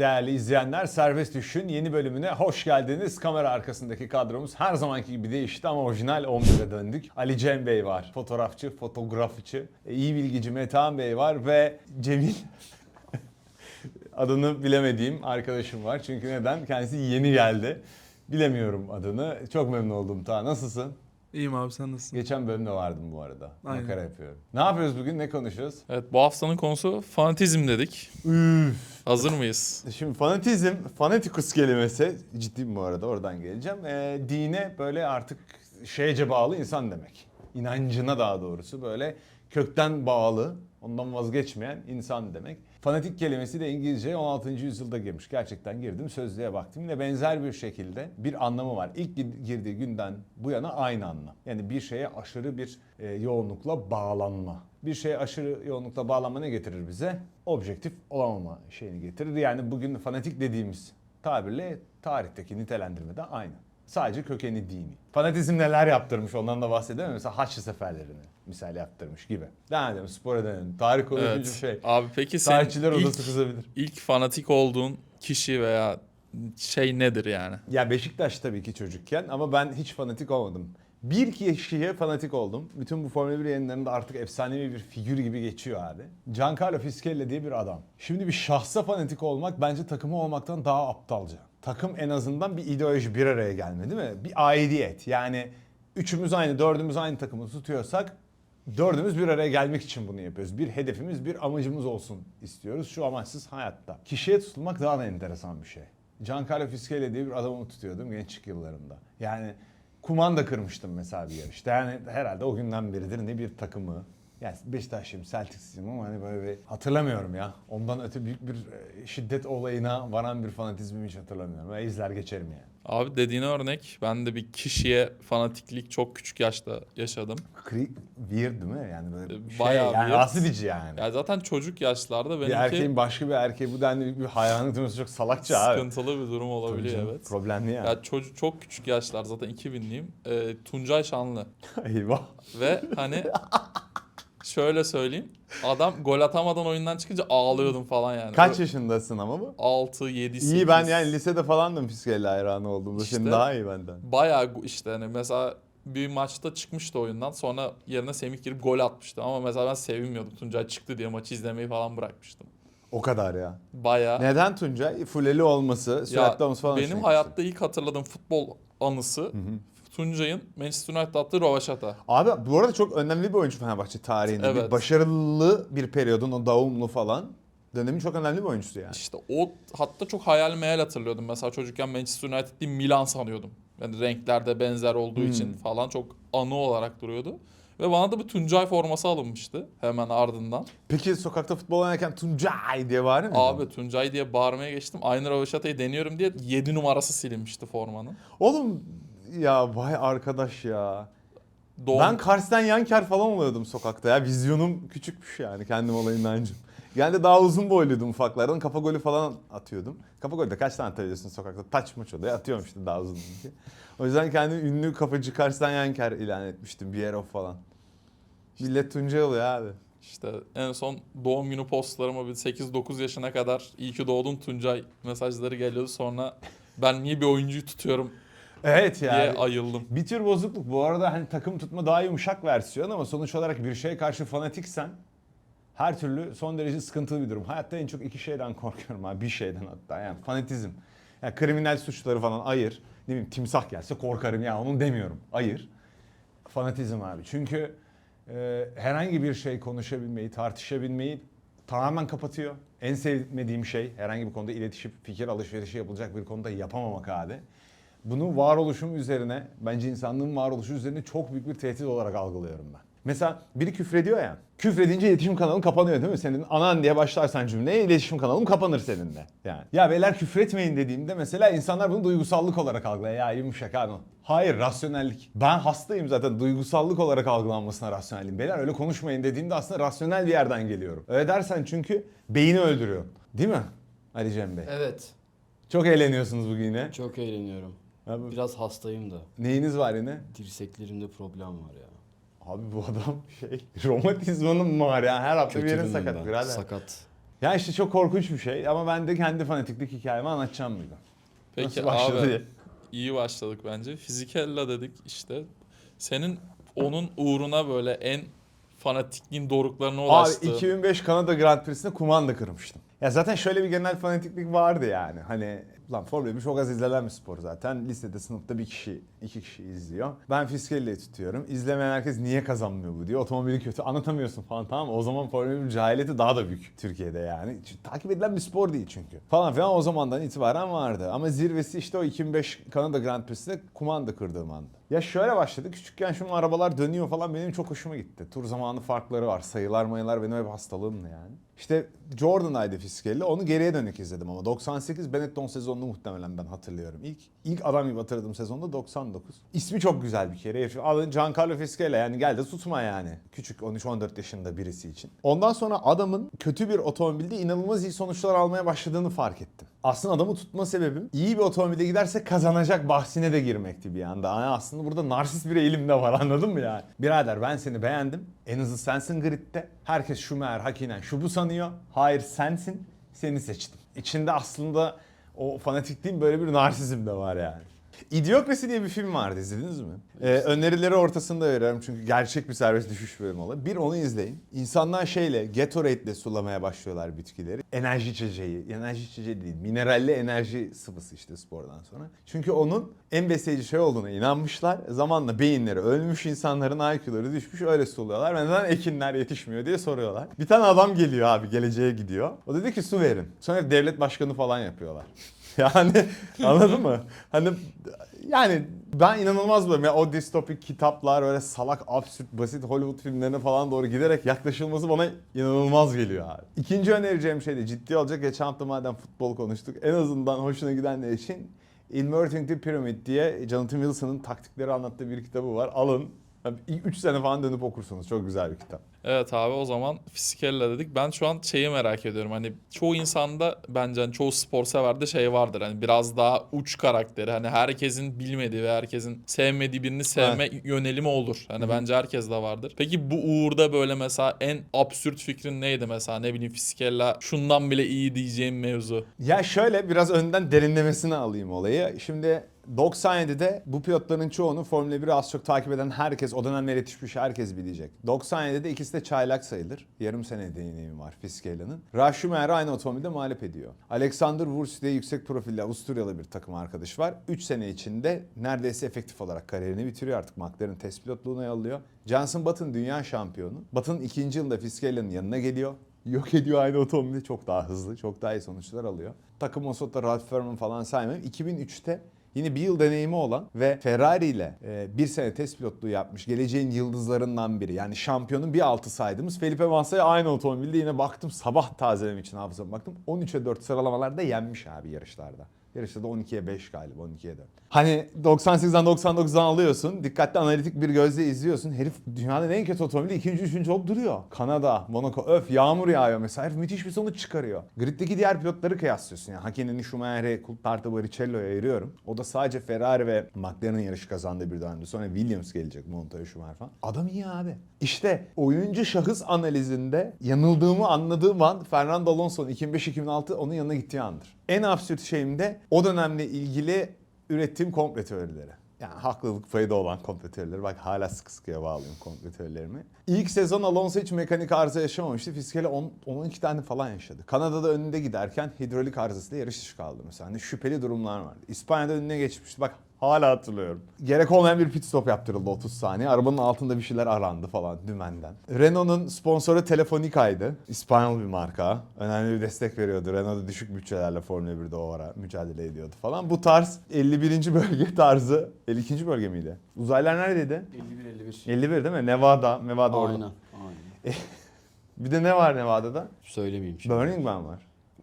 değerli izleyenler Serbest Düşün yeni bölümüne hoş geldiniz. Kamera arkasındaki kadromuz her zamanki gibi değişti ama orijinal 11'e döndük. Ali Cem Bey var, fotoğrafçı, fotoğrafçı. E, iyi bilgici Metehan Bey var ve Cemil adını bilemediğim arkadaşım var. Çünkü neden? Kendisi yeni geldi. Bilemiyorum adını. Çok memnun oldum ta. Nasılsın? İyiyim abi sen nasılsın? Geçen bölümde vardım bu arada. Aynen. Makara yapıyorum. Ne yapıyoruz bugün? Ne konuşuyoruz? Evet bu haftanın konusu fanatizm dedik. Üf. Hazır mıyız? Şimdi fanatizm, fanatikus kelimesi ciddiyim bu arada oradan geleceğim. Ee, dine böyle artık şeyce bağlı insan demek. İnancına daha doğrusu böyle kökten bağlı, ondan vazgeçmeyen insan demek. Fanatik kelimesi de İngilizceye 16. yüzyılda girmiş. Gerçekten girdim sözlüğe baktım. Yine benzer bir şekilde bir anlamı var. İlk gir- girdiği günden bu yana aynı anlam. Yani bir şeye aşırı bir e, yoğunlukla bağlanma. Bir şeye aşırı yoğunlukla bağlanma ne getirir bize? Objektif olamama şeyini getirir. Yani bugün fanatik dediğimiz tabirle tarihteki nitelendirme de aynı. Sadece kökeni dini. Fanatizm neler yaptırmış ondan da bahsedelim. Mesela Haçlı seferlerini misal yaptırmış gibi. Devam edelim spora dönelim. Tarih konuşunca Evet. şey. Abi peki sen ilk, kızabilir. ilk fanatik olduğun kişi veya şey nedir yani? Ya Beşiktaş tabii ki çocukken ama ben hiç fanatik olmadım. Bir kişiye fanatik oldum. Bütün bu Formula 1 yayınlarında artık efsanevi bir figür gibi geçiyor abi. Giancarlo Fisichella diye bir adam. Şimdi bir şahsa fanatik olmak bence takımı olmaktan daha aptalca. Takım en azından bir ideoloji bir araya gelme değil mi? Bir aidiyet. Yani üçümüz aynı, dördümüz aynı takımı tutuyorsak Dördümüz bir araya gelmek için bunu yapıyoruz. Bir hedefimiz, bir amacımız olsun istiyoruz şu amaçsız hayatta. Kişiye tutulmak daha da enteresan bir şey. Giancarlo Fisichella diye bir adamı tutuyordum gençlik yıllarımda. Yani kumanda kırmıştım mesela bir yarışta. Yani herhalde o günden beridir ne bir takımı, yani Beşiktaşlıyım, Celtics'liyim ama hani böyle bir hatırlamıyorum ya. Ondan öte büyük bir e, şiddet olayına varan bir fanatizmimi hiç hatırlamıyorum. Ve izler geçerim yani. Abi dediğine örnek ben de bir kişiye fanatiklik çok küçük yaşta yaşadım. Weird değil mi? Yani böyle bir şey, Bayağı yani rahatsız edici yani. Ya zaten çocuk yaşlarda bir benimki erkeğin başka bir erkeğe bu denli bir hayranlık duyması çok salakça abi. sıkıntılı bir durum olabiliyor canım, evet. Problemli yani. Ya çocuk çok küçük yaşlar zaten 2000'liyim. Ee, Tuncay Şanlı Eyvah. ve hani şöyle söyleyeyim. Adam gol atamadan oyundan çıkınca ağlıyordum falan yani. Kaç yaşındasın ama bu? 6 7 8. İyi ben yani lisede falandım Fiskella hayranı olduğumda. Şimdi İşte. daha iyi benden. Bayağı gu- işte hani mesela bir maçta çıkmıştı oyundan sonra yerine Semih girip gol atmıştı ama mesela ben sevinmiyordum Tuncay çıktı diye maçı izlemeyi falan bırakmıştım. O kadar ya. Bayağı Neden Tuncay? Fuleli olması, sürekli olması falan. benim hoşuna hayatta ilk hatırladığım futbol anısı Tuncay'ın Manchester United attığı Rovaşata. Abi bu arada çok önemli bir oyuncu Fenerbahçe tarihinde. Bir Evet. başarılı bir periyodun o davumlu falan. Dönemin çok önemli bir oyuncusu yani. İşte o hatta çok hayal meyal hatırlıyordum. Mesela çocukken Manchester United değil Milan sanıyordum. Yani renklerde benzer olduğu Hmm. için falan çok anı olarak duruyordu. Ve bana da bir Tuncay forması alınmıştı hemen ardından. Peki sokakta futbol oynarken Tuncay diye var mı? Abi Tuncay diye bağırmaya geçtim. Aynı Röveşata'yı deniyorum diye 7 numarası silinmişti formanın. Oğlum ya vay arkadaş ya. Doğum, Ben Kars'tan Yanker falan oluyordum sokakta ya. Vizyonum küçükmüş yani kendim olayındancım. Genelde daha uzun boyluydum ufaklardan. Kafa golü falan atıyordum. Kafa golü de kaç tane atabiliyorsun sokakta? Taç maç oluyor. Atıyorum işte daha uzun diye. O yüzden kendimi ünlü kafacı Kars'tan Yanker ilan etmiştim. Bir yer o falan. Millet Tuncay oluyor abi. işte en son doğum günü postlarıma bir 8-9 yaşına kadar iyi ki doğdun Tuncay mesajları geliyordu. Sonra ben niye bir oyuncuyu tutuyorum Evet diye yani. ayıldım. Bir tür bozukluk. Bu arada hani takım tutma daha yumuşak versiyon ama sonuç olarak bir şeye karşı fanatiksen her türlü son derece sıkıntılı bir durum. Hayatta en çok iki şeyden korkuyorum abi. Bir şeyden hatta yani fanatizm. Yani kriminal suçları falan ayır. Ne bileyim timsah gelse korkarım ya onun demiyorum. Ayır. Fanatizm abi. Çünkü e, herhangi bir şey konuşabilmeyi, tartışabilmeyi tamamen kapatıyor. En sevmediğim şey herhangi bir konuda iletişim, fikir alışverişi yapılacak bir konuda yapamamak abi. Bunu varoluşum üzerine, bence insanlığın varoluşu üzerine çok büyük bir tehdit olarak algılıyorum ben. Mesela biri küfrediyor ya. Küfredince iletişim kanalın kapanıyor değil mi? Senin anan diye başlarsan cümleye iletişim kanalım kapanır seninle. Yani. Ya beyler küfretmeyin dediğimde mesela insanlar bunu duygusallık olarak algılıyor. Ya yumuşak abi. Hayır rasyonellik. Ben hastayım zaten duygusallık olarak algılanmasına rasyonelliğim. Beyler öyle konuşmayın dediğimde aslında rasyonel bir yerden geliyorum. Öyle dersen çünkü beyni öldürüyor. Değil mi? Ali Cem Bey. Evet. Çok eğleniyorsunuz bugün yine. Çok eğleniyorum. Abi, Biraz hastayım da. neyiniz var yine? Dirseklerimde problem var ya. Abi bu adam şey romatizmanın var ya her hafta bir yerin sakat ben. birader. Sakat. Ya işte çok korkunç bir şey ama ben de kendi fanatiklik hikayemi anlatacağım burada. Peki Nasıl başladı abi diye. iyi başladık bence. Fizikella dedik işte. Senin onun uğruna böyle en fanatikliğin doruklarına Abi ulaştığın. 2005 Kanada Grand Prix'sinde kumanda kırmıştım. Ya zaten şöyle bir genel fanatiklik vardı yani. Hani lan Formula 1 çok az izlenen bir spor zaten. Lisede sınıfta bir kişi, iki kişi izliyor. Ben Fiskelli'yi tutuyorum. İzlemeyen herkes niye kazanmıyor bu diyor. Otomobili kötü anlatamıyorsun falan tamam mı? O zaman Formula 1 cahiliyeti daha da büyük Türkiye'de yani. Çünkü takip edilen bir spor değil çünkü. Falan filan o zamandan itibaren vardı. Ama zirvesi işte o 2005 Kanada Grand Prix'sinde kumanda kırdığım anda. Ya şöyle başladı. Küçükken şu arabalar dönüyor falan benim çok hoşuma gitti. Tur zamanı farkları var. Sayılar mayılar benim hep hastalığımdı yani. İşte Jordan'aydı Fiskelli. Onu geriye dönük izledim ama. 98 Benetton sezonunu muhtemelen ben hatırlıyorum. İlk ilk adam gibi hatırladığım sezonda 99. İsmi çok güzel bir kere. Alın Giancarlo Fiskelli yani gel de tutma yani. Küçük 13-14 yaşında birisi için. Ondan sonra adamın kötü bir otomobilde inanılmaz iyi sonuçlar almaya başladığını fark ettim. Aslında adamı tutma sebebim iyi bir otomobilde giderse kazanacak bahsine de girmekti bir anda. Yani aslında burada narsist bir eğilim de var anladın mı yani? Birader ben seni beğendim. En hızlı sensin gridde. Herkes Schumacher, Hakkinen şu bu sanıyor. Hayır sensin. Seni seçtim. İçinde aslında o fanatikliğin böyle bir narsizm de var yani. İdiokrasi diye bir film vardı izlediniz mi? Ee, önerileri ortasında veriyorum çünkü gerçek bir serbest düşüş bölümü olur. Bir onu izleyin. İnsanlar şeyle Gatorade'le sulamaya başlıyorlar bitkileri. Enerji içeceği, enerji içeceği değil, mineralli enerji sıvısı işte spordan sonra. Çünkü onun en besleyici şey olduğuna inanmışlar. Zamanla beyinleri ölmüş insanların IQ'ları düşmüş öyle suluyorlar. Ve neden ekinler yetişmiyor diye soruyorlar. Bir tane adam geliyor abi geleceğe gidiyor. O dedi ki su verin. Sonra devlet başkanı falan yapıyorlar. Yani anladın mı? Hani yani ben inanılmaz buluyorum. Ya o distopik kitaplar öyle salak, absürt, basit Hollywood filmlerine falan doğru giderek yaklaşılması bana inanılmaz geliyor abi. İkinci önereceğim şey de ciddi olacak. Geçen hafta madem futbol konuştuk. En azından hoşuna gidenler için Inverting the Pyramid diye Jonathan Wilson'ın taktikleri anlattığı bir kitabı var. Alın. 3 sene falan dönüp okursunuz. Çok güzel bir kitap. Evet abi o zaman Fiskella dedik. Ben şu an şeyi merak ediyorum. Hani çoğu insanda bence hani çoğu spor severde şey vardır. Hani biraz daha uç karakteri. Hani herkesin bilmediği ve herkesin sevmediği birini sevme yönelimi olur. Hani bence herkes de vardır. Peki bu uğurda böyle mesela en absürt fikrin neydi mesela? Ne bileyim Fiskella şundan bile iyi diyeceğim mevzu. Ya şöyle biraz önden derinlemesine alayım olayı. Şimdi 97'de bu pilotların çoğunu Formula 1'i az çok takip eden herkes, o dönemler yetişmiş herkes bilecek. 97'de ikisi de çaylak sayılır. Yarım sene deneyimi var Fiskella'nın. Ralf Schumacher'ı aynı otomobilde mağlup ediyor. Alexander Wurz diye yüksek profilli Avusturyalı bir takım arkadaş var. 3 sene içinde neredeyse efektif olarak kariyerini bitiriyor artık. McLaren test pilotluğuna yolluyor. Jenson Button dünya şampiyonu. Button'ın ikinci yılında Fiskella'nın yanına geliyor. Yok ediyor aynı otomobilde çok daha hızlı, çok daha iyi sonuçlar alıyor. Takım Osotta, Ralph Furman falan saymayayım. 2003'te Yine bir yıl deneyimi olan ve Ferrari ile e, bir sene test pilotluğu yapmış geleceğin yıldızlarından biri. Yani şampiyonun bir altı saydığımız Felipe Massa'ya aynı otomobilde yine baktım sabah tazelemek için hafızama baktım. 13'e 4 sıralamalarda yenmiş abi yarışlarda. Yarışta da 12'ye 5 galiba 12'ye 4. Hani 98'den 99'dan alıyorsun. Dikkatli analitik bir gözle izliyorsun. Herif dünyanın en kötü otomobili ikinci, üçüncü olup duruyor. Kanada, Monaco, öf yağmur yağıyor mesela. Herif müthiş bir sonuç çıkarıyor. Griddeki diğer pilotları kıyaslıyorsun. Yani Hakkini'nin Schumacher'e, Coulthard'a, Barrichello'ya ayırıyorum. O da sadece Ferrari ve McLaren'ın yarışı kazandığı bir dönemde. Sonra Williams gelecek Montoya Schumacher falan. Adam iyi abi. İşte oyuncu şahıs analizinde yanıldığımı anladığım an Fernando Alonso'nun 2005-2006 onun yanına gittiği andır. En absürt şeyim de o dönemle ilgili ürettiğim komple teorileri. Yani haklılık payı olan komple teorileri. Bak hala sıkı sıkıya bağlıyorum komple teorilerimi. İlk sezon Alonso hiç mekanik arıza yaşamamıştı. Fiskeli 10-12 tane falan yaşadı. Kanada'da önünde giderken hidrolik arızasıyla yarış dışı kaldı mesela. Hani şüpheli durumlar vardı. İspanya'da önüne geçmişti. Bak Hala hatırlıyorum. Gerek olmayan bir pit stop yaptırıldı 30 saniye. Arabanın altında bir şeyler arandı falan dümenden. Renault'un sponsoru Telefonica'ydı. İspanyol bir marka. Önemli bir destek veriyordu. Renault da düşük bütçelerle Formula 1'de o ara mücadele ediyordu falan. Bu tarz 51. bölge tarzı. 52. bölge miydi? Uzaylar neredeydi? 51-51. 51 değil mi? Nevada. Nevada orada. Aynen. Aynen. Bir de ne var Nevada'da? Söylemeyeyim şimdi. Burning Man var.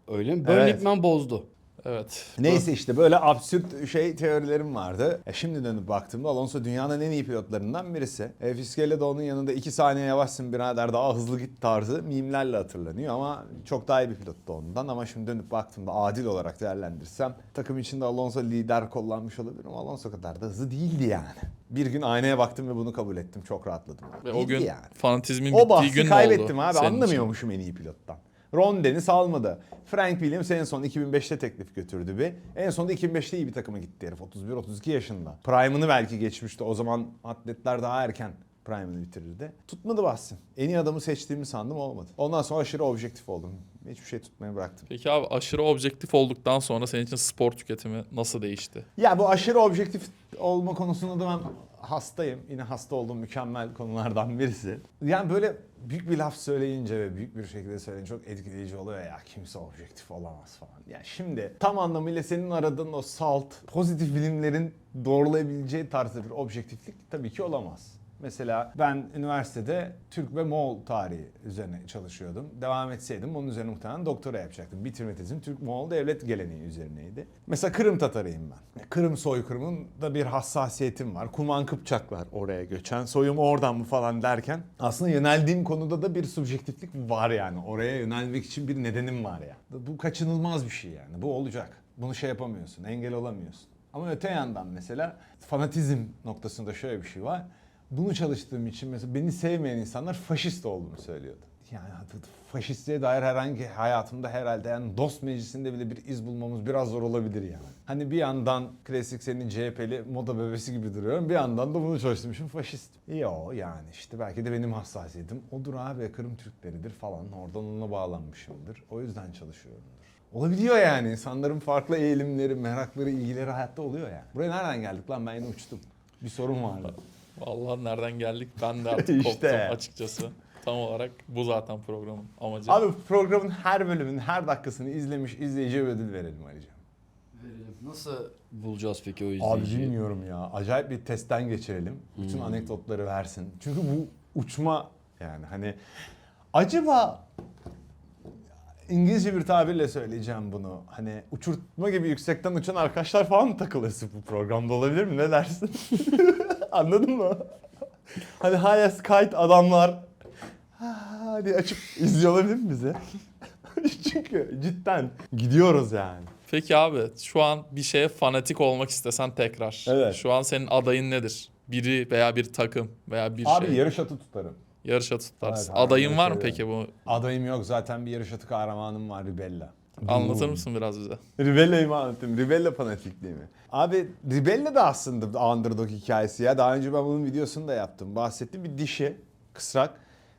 Öyle mi? Evet. Burning Man bozdu. Evet. Neyse işte böyle absürt şey teorilerim vardı. E şimdi dönüp baktığımda Alonso dünyanın en iyi pilotlarından birisi. E, Fiskelle de onun yanında 2 saniye yavaşsın birader daha hızlı git tarzı mimlerle hatırlanıyor ama çok daha iyi bir pilottu ondan. Ama şimdi dönüp baktığımda adil olarak değerlendirsem takım içinde Alonso lider kullanmış olabilir ama Alonso kadar da hızlı değildi yani. Bir gün aynaya baktım ve bunu kabul ettim. Çok rahatladım. Ve o gün yani. fanatizmin O bittiği gün oldu? kaybettim abi senin için? anlamıyormuşum en iyi pilottan. Ron Dennis almadı. Frank Williams en son 2005'te teklif götürdü bir. En sonunda 2005'te iyi bir takıma gitti herif. 31-32 yaşında. Prime'ını belki geçmişti. O zaman atletler daha erken Prime'ını bitirirdi. Tutmadı bahsim. En iyi adamı seçtiğimi sandım olmadı. Ondan sonra aşırı objektif oldum. Hiçbir şey tutmaya bıraktım. Peki abi aşırı objektif olduktan sonra senin için spor tüketimi nasıl değişti? Ya bu aşırı objektif olma konusunda da ben hastayım. Yine hasta olduğum mükemmel konulardan birisi. Yani böyle büyük bir laf söyleyince ve büyük bir şekilde söyleyince çok etkileyici oluyor ya kimse objektif olamaz falan. Ya şimdi tam anlamıyla senin aradığın o salt, pozitif bilimlerin doğrulayabileceği tarzda bir objektiflik tabii ki olamaz. Mesela ben üniversitede Türk ve Moğol tarihi üzerine çalışıyordum. Devam etseydim onun üzerine muhtemelen doktora yapacaktım. Bitirme tezim Türk-Moğol devlet geleneği üzerineydi. Mesela Kırım Tatarıyım ben. Kırım soykırımın da bir hassasiyetim var. Kuman Kıpçaklar oraya göçen. Soyum oradan mı falan derken aslında yöneldiğim konuda da bir subjektiflik var yani. Oraya yönelmek için bir nedenim var ya. Bu kaçınılmaz bir şey yani. Bu olacak. Bunu şey yapamıyorsun, engel olamıyorsun. Ama öte yandan mesela fanatizm noktasında şöyle bir şey var. Bunu çalıştığım için mesela beni sevmeyen insanlar faşist olduğumu söylüyordu. Yani faşistliğe dair herhangi hayatımda herhalde yani dost meclisinde bile bir iz bulmamız biraz zor olabilir yani. Hani bir yandan klasik senin CHP'li moda bebesi gibi duruyorum. Bir yandan da bunu çalıştığım için faşist. Yo yani işte belki de benim hassasiyetim odur abi Kırım Türkleridir falan oradan ona bağlanmışımdır. O yüzden çalışıyorumdur. Olabiliyor yani insanların farklı eğilimleri, merakları, ilgileri hayatta oluyor yani. Buraya nereden geldik lan ben yine uçtum. Bir sorun vardı. Vallahi nereden geldik ben de artık İşte. koptum açıkçası. Tam olarak bu zaten programın amacı. Abi programın her bölümünün her dakikasını izlemiş izleyiciye ödül verelim. Verelim. Nasıl bulacağız peki o Abi izleyiciyi? bilmiyorum ya. Acayip bir testten geçirelim. Bütün Hmm. anekdotları versin. Çünkü bu uçma yani hani acaba İngilizce bir tabirle söyleyeceğim bunu. Hani uçurtma gibi yüksekten uçan arkadaşlar falan mı takılıyorsun bu programda olabilir mi? Ne dersin? Anladın mı? Hani highest kite adamlar hadi açıp izliyor olabilir mi bizi? Çünkü cidden gidiyoruz yani. Peki abi şu an bir şeye fanatik olmak istesen tekrar. Evet. Şu an senin adayın nedir? Biri veya bir takım veya bir Abi şey. yarış atı tutarım. Yarışa tutarsın. Evet, abi, Adayın var mı seviyorum. peki bu? Adayım yok zaten bir yarış atı kahramanım var Ribella. Anlatır mısın biraz bize? Ribella'yı mı anlatayım? Ribella fanatikliği mi? Abi Ribella da aslında underdog hikayesi ya. Daha önce ben bunun videosunu da yaptım. Bahsettiğim bir dişi, kısrak.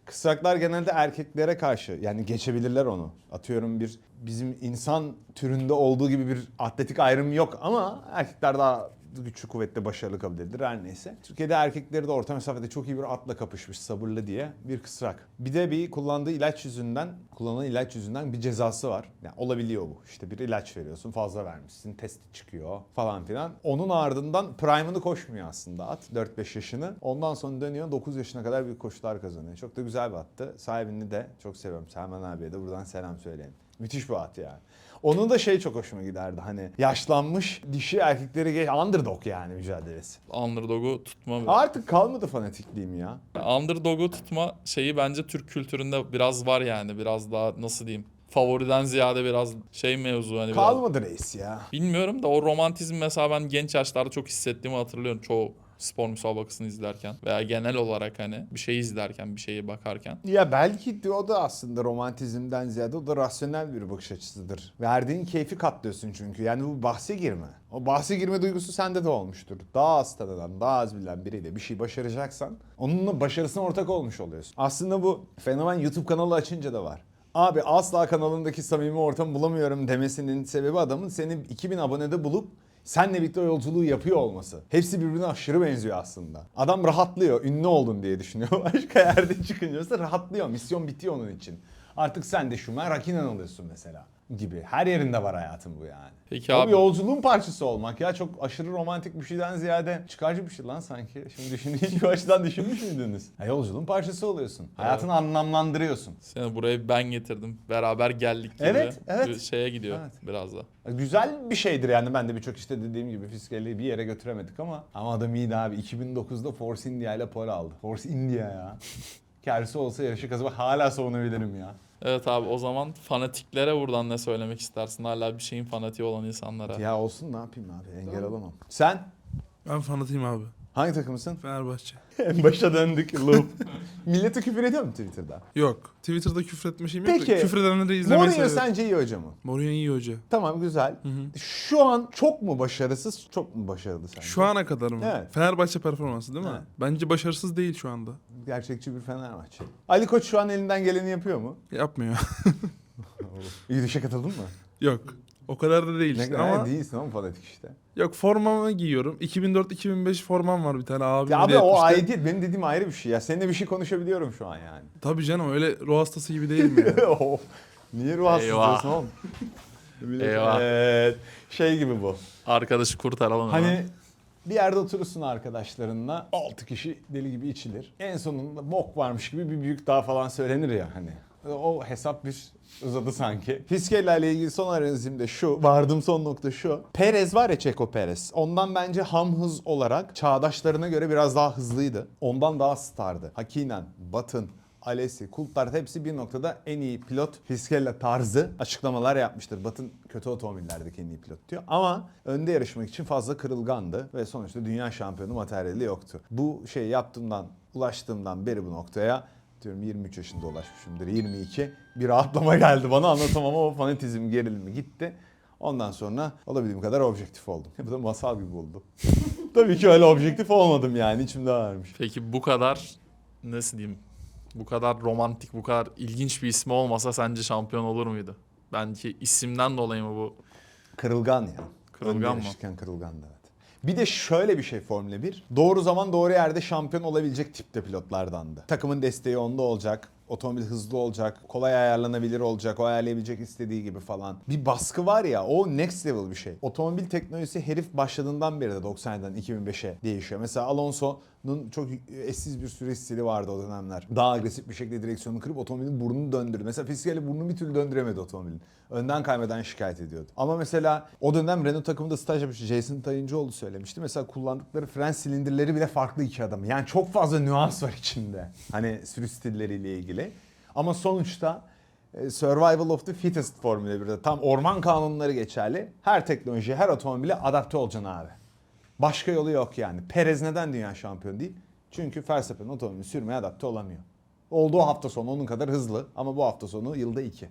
Kısraklar genelde erkeklere karşı yani geçebilirler onu. Atıyorum bir bizim insan türünde olduğu gibi bir atletik ayrım yok ama erkekler daha güçlü kuvvetli başarılı kabul edilir her neyse. Türkiye'de erkekleri de orta mesafede çok iyi bir atla kapışmış sabırlı diye bir kısrak. Bir de bir kullandığı ilaç yüzünden, kullanılan ilaç yüzünden bir cezası var. Yani olabiliyor bu. İşte bir ilaç veriyorsun fazla vermişsin testi çıkıyor falan filan. Onun ardından prime'ını koşmuyor aslında at 4-5 yaşını. Ondan sonra dönüyor 9 yaşına kadar büyük koşular kazanıyor. Çok da güzel bir attı. Sahibini de çok seviyorum. Selman abiye de buradan selam söyleyin. Müthiş bir at yani. Onun da şey çok hoşuma giderdi hani yaşlanmış dişi erkekleri geç underdog yani mücadelesi. Underdog'u tutma. Artık kalmadı fanatikliğim ya. Underdog'u tutma şeyi bence Türk kültüründe biraz var yani. Biraz daha nasıl diyeyim? Favoriden ziyade biraz şey mevzu hani biraz- Kalmadı reis ya. Bilmiyorum da o romantizm mesela ben genç yaşlarda çok hissettiğimi hatırlıyorum. Çoğu spor müsabakasını izlerken veya genel olarak hani bir şey izlerken, bir şeye bakarken. Ya belki de o da aslında romantizmden ziyade o da rasyonel bir bakış açısıdır. Verdiğin keyfi katlıyorsun çünkü. Yani bu bahse girme. O bahse girme duygusu sende de olmuştur. Daha az tanıdan, daha az bilen biriyle bir şey başaracaksan onunla başarısına ortak olmuş oluyorsun. Aslında bu fenomen YouTube kanalı açınca da var. Abi asla kanalındaki samimi ortamı bulamıyorum demesinin sebebi adamın seni 2000 abonede bulup senle birlikte o yolculuğu yapıyor olması. Hepsi birbirine aşırı benziyor aslında. Adam rahatlıyor, ünlü oldun diye düşünüyor. Başka yerde çıkınca rahatlıyor. Misyon bitiyor onun için. Artık sen de Schumer Rakinen alıyorsun mesela gibi. Her yerinde var hayatın bu yani. Peki abi bir yolculuğun parçası olmak ya çok aşırı romantik bir şeyden ziyade çıkarcı bir şey lan sanki. Şimdi düşün hiç bu açıdan düşünmüş müydünüz? Ha, yolculuğun parçası oluyorsun. Hayatını anlamlandırıyorsun. seni buraya ben getirdim. Beraber geldik gibi Evet, evet. bir şeye gidiyor Evet. biraz da. Güzel bir şeydir yani ben de birçok işte dediğim gibi fiskali bir yere götüremedik ama ama adam iyiydi abi 2009'da Force India ile pole aldı. Force India ya. Kersi olsa yarışı kazanıp hala savunabilirim ya. Evet abi o zaman fanatiklere buradan ne söylemek istersin? Hala bir şeyin fanatiği olan insanlara. Ya olsun ne yapayım abi engel olamam. Sen? Ben fanatiyim abi. Hangi takımısın? Fenerbahçe. en başa döndük. Loop. Millete küfür ediyor mu Twitter'da? Yok. Twitter'da küfür etme şeyim yok. Peki, da Küfür edenleri izlemeyi Mourinho seviyorum. sence iyi hoca mı? Mourinho iyi hoca. Tamam güzel. Şu an çok mu başarısız, çok mu başarılı sence? Şu ana kadar mı? Evet. Fenerbahçe performansı değil mi? Evet. Bence başarısız değil şu anda. Gerçekçi bir Fenerbahçe. Ali Koç şu an elinden geleni yapıyor mu? Yapmıyor. Yürüyüşe katıldın mı? yok. O kadar da değil Ne işte kadar ama değilsin ama fanatik işte. Yok formamı giyiyorum. 2004-2005 formam var bir tane abi. Ya abi o etmişti. aidiyet benim dediğim ayrı bir şey ya. Seninle bir şey konuşabiliyorum şu an yani. Tabii canım öyle ruh hastası gibi değilim yani. Oh, Niye ruh hastası Eyvah. diyorsun oğlum? Eyvah. Evet. Şey gibi bu. Arkadaşı kurtaralım. hemen. Hani bir yerde oturursun arkadaşlarınla 6 kişi deli gibi içilir. En sonunda bok varmış gibi bir büyük daha falan söylenir ya hani. O hesap bir uzadı sanki. Fiskella ile ilgili son analizim de şu. Vardığım son nokta şu. Perez var ya Çeko Perez. Ondan bence ham hız olarak çağdaşlarına göre biraz daha hızlıydı. Ondan daha stardı. Hakinen, Batın, Alesi, Coulthard hepsi bir noktada en iyi pilot Fiskella tarzı açıklamalar yapmıştır. Batın kötü otomobillerdeki en iyi pilot diyor. Ama önde yarışmak için fazla kırılgandı ve sonuçta dünya şampiyonu materyali yoktu. Bu şeyi yaptığımdan, ulaştığımdan beri bu noktaya diyorum 23 yaşında ulaşmışımdır. 22. Bir rahatlama geldi bana anlatamam ama o fanatizm gerilimi gitti. Ondan sonra olabildiğim kadar objektif oldum. Bu da masal gibi oldu. Tabii ki öyle objektif olmadım yani içimde varmış. Peki bu kadar nasıl diyeyim? Bu kadar romantik, bu kadar ilginç bir ismi olmasa sence şampiyon olur muydu? Bence isimden dolayı mı bu? Kırılgan ya. Kırılgan Önde mı? kırılgandı evet. Bir de şöyle bir şey Formula 1. Doğru zaman doğru yerde şampiyon olabilecek tipte pilotlardandı. Takımın desteği onda olacak. Otomobil hızlı olacak, kolay ayarlanabilir olacak, o ayarlayabilecek istediği gibi falan. Bir baskı var ya o next level bir şey. Otomobil teknolojisi herif başladığından beri de 90'dan 2005'e değişiyor. Mesela Alonso'nun çok eşsiz bir sürüş stili vardı o dönemler. Daha agresif bir şekilde direksiyonu kırıp otomobilin burnunu döndürdü. Mesela Fiskali burnunu bir türlü döndüremedi otomobilin. Önden kaymeden şikayet ediyordu. Ama mesela o dönem Renault takımında staj yapmış Jason Tayıncıoğlu söylemişti. Mesela kullandıkları fren silindirleri bile farklı iki adam. Yani çok fazla nüans var içinde. Hani sürüş stilleriyle ilgili. Ama sonuçta e, Survival of the Fittest Formula 1'de tam orman kanunları geçerli. Her teknolojiye, her otomobile adapte olacaksın abi. Başka yolu yok yani. Perez neden dünya şampiyonu değil? Çünkü Verstappen otomobili sürmeye adapte olamıyor. Olduğu hafta sonu onun kadar hızlı ama bu hafta sonu yılda iki.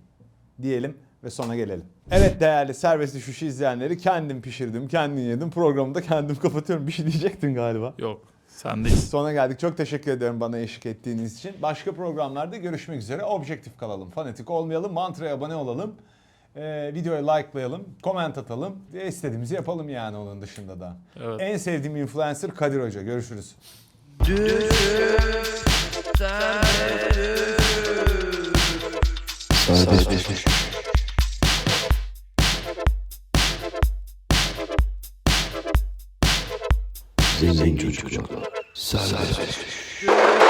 Diyelim ve sona gelelim. Evet değerli serbest düşüşü izleyenleri kendim pişirdim, kendim yedim. Programı da kendim kapatıyorum. Bir şey diyecektin galiba. Yok. Sendeyiz. Sona geldik. Çok teşekkür ediyorum bana eşlik ettiğiniz için. Başka programlarda görüşmek üzere. Objektif kalalım, fanatik olmayalım, mantraya abone olalım. Ee, videoyu likelayalım, comment atalım. Ve istediğimizi yapalım yani onun dışında da. Evet. En sevdiğim influencer Kadir Hoca. Görüşürüz. Zengin çocuklar. Serbest.